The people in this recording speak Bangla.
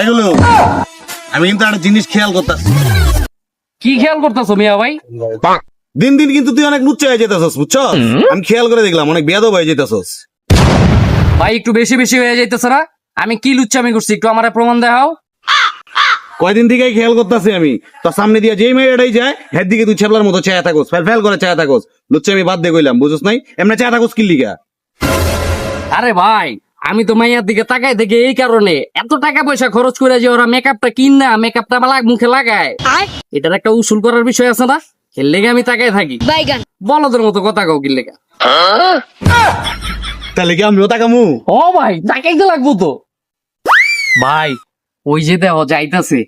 এগুলো আমি কিন্তু একটা জিনিস খেয়াল করতেছি। কি খেয়াল করতেছো মিয়া ভাই? দিন দিন কিন্তু তুই অনেক লুচ্চা হয়ে যেতেছস বুঝছ? আমি খেয়াল করে দেখলাম অনেক বেয়াদব হয়ে যেতেছস। ভাই একটু বেশি বেশি হয়ে যাইতেছে না? আমি কি লুচ্চামি করছি একটু আমার প্রমাণ দেখাও। কয়দিন থেকেই খেয়াল করতেছি আমি। তোর সামনে দিয়ে যেই মেয়েটাই যায় হের দিকে তুই ছেবলার মতো চায়া থাকোস ফেল ফেল করে চায়া থাকোস। লুচ্চা আমি বাদ দিয়ে কইলাম বুঝছ নাই? এমনি চায়া থাকোস কি লিগা আরে ভাই আমি তো মাইয়ার দিকে তাকাই থেকে এই কারণে। এত টাকা পয়সা খরচ করে যে ওরা মেকআপটা কিন না মেকআপটা আমার মুখে লাগায়। এটার একটা উসুল করার বিষয় আছে না? এর লেগে আমি তাকাই থাকি। বলদের মতো কথা কাউ কি লেগা তাহলে কি আমিও তাকামু? ও ভাই তাকাইতে লাগবো তো। ভাই ওই যে দেহ যাইতাছে।